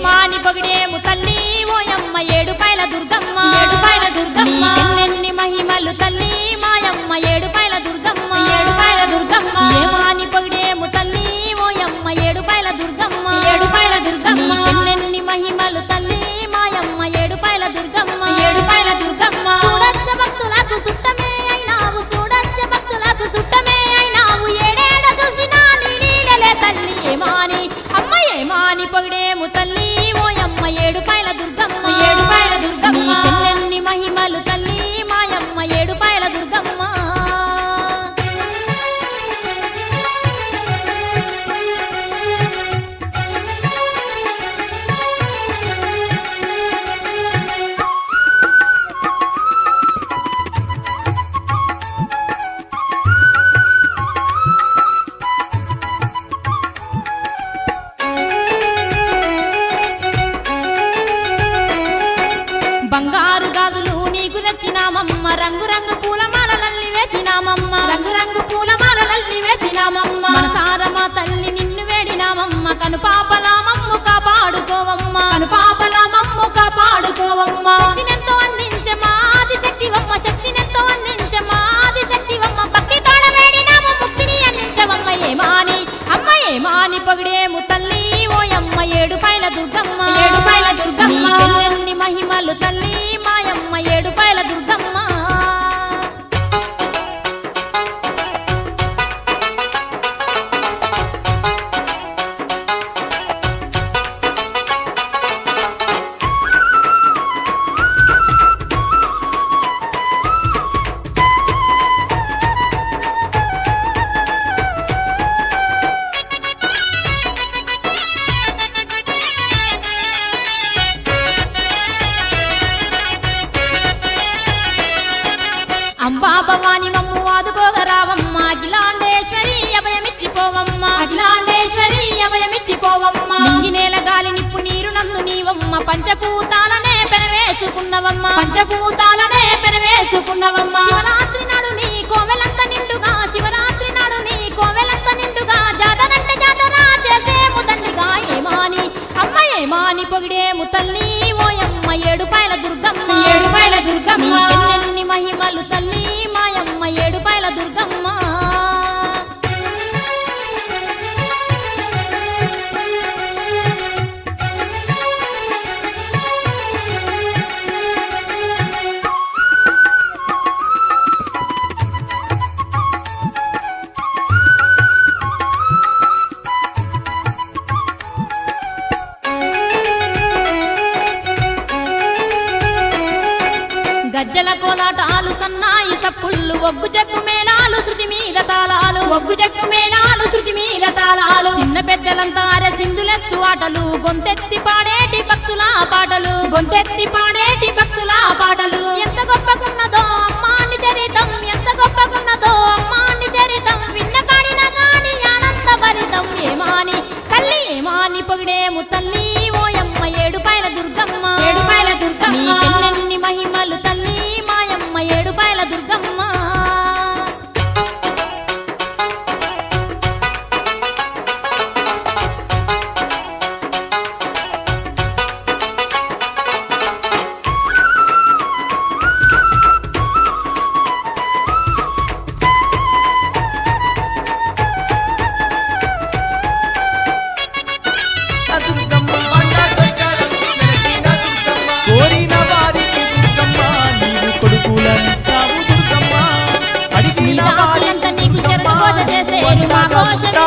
ఏమాని పొగిడేము తల్లి. ఓయమ్మ ఏడుపాయల దుర్గమ్మ. ఏడుపాయల దుర్గమ్మ. ఎన్నెన్ని మహిమలు తల్లి. మాయమ్మ ఏడుపాయల దుర్గమ్మ. ఏడుపాయల దుర్గమ్మ. ఏమాని పొగిడేము తల్లి. ఓయమ్మ ఏడుపాయల దుర్గమ్మ. ఏడుపాయల దుర్గమ్మ. ఎన్నెన్ని మహిమలు తల్లి. మాయమ్మ ఏడుపాయల దుర్గమ్మ. ఏడుపాయల దుర్గమ్మ. చూడచ్చ భక్తులకు సుట్టమే అయినావు. చూడచ్చ భక్తులకు సుట్టమే అయినావు. ఏడేడ చూసినా నీ నీడలే తల్లి. ఏమాని అమ్మ ఏమాని పొగిడేము తల్లి. తెచ్చినామమ్మ రంగు రంగు పూలమాలలల్లి వేసినామమ్మ. రంగు రంగు పూలమాలలల్లి వేసినామమ్మ. మనసార మా తల్లి నిన్ను వేడినామమ్మ. కను పాపలామమ్ము కాపాడుకోవమ్మ. కను పాపలామమ్ము కాపాడుకోవమ్మ. శక్తినెంతో అందించే మాది శక్తివమ్మ శక్తినెంతో అందించే మాది శక్తివమ్మ భక్తి తోడ వేడినాము ముక్తిని అందించవమ్మ ఏమాని అమ్మ ఏమాని పొగిడేము తల్లి పెనవేసుకున్నవమ్మ పంచభూతాలనే పెనవేసుకున్నవమ్మ శివరాత్రి నాడు నీ కోవెలంత నిండుగా శివరాత్రి నాడు నీ కోవెలంత నిండుగా జాతరంటే జాతర చేసేము దండిగా ఏమాని అమ్మ ఏమాని పొగిడేము తల్లి ఓయమ్మ ఏడుపాయల దుర్గమ్మ. ఏడుపాయల దుర్గమ్మ. గజ్జల కోలాటాలు సన్నాయి సప్పుళ్ళు ఒగ్గు జగ్గు మేళాలు శృతి మీద తాళాలు. ఒగ్గు జగ్గు మేళాలు శృతి మీద తాళాలు. చిన్న పెద్దలంతా చిందులెత్తు ఆటలు. గొంతెత్తి పాడేటి భక్తుల పాటలు. గొంతెత్తి పాడేటి భక్తుల పాటలు. ఎంత గొప్పకున్నదో అమ్మాని చరితం ఎంత గొప్పకున్నదో అమ్మాని చరితం. విన్న కాడిన గాని ఆనంద భరితం. ఏమాని తల్లి ఏమాని పొగిడేము తల్లి? ఓయమ్మ ఏడుపాయల దుర్గమ్మ. ఏడుపాయల దుర్గమ్మ. ఎన్నెన్ని దుర్గమ్మ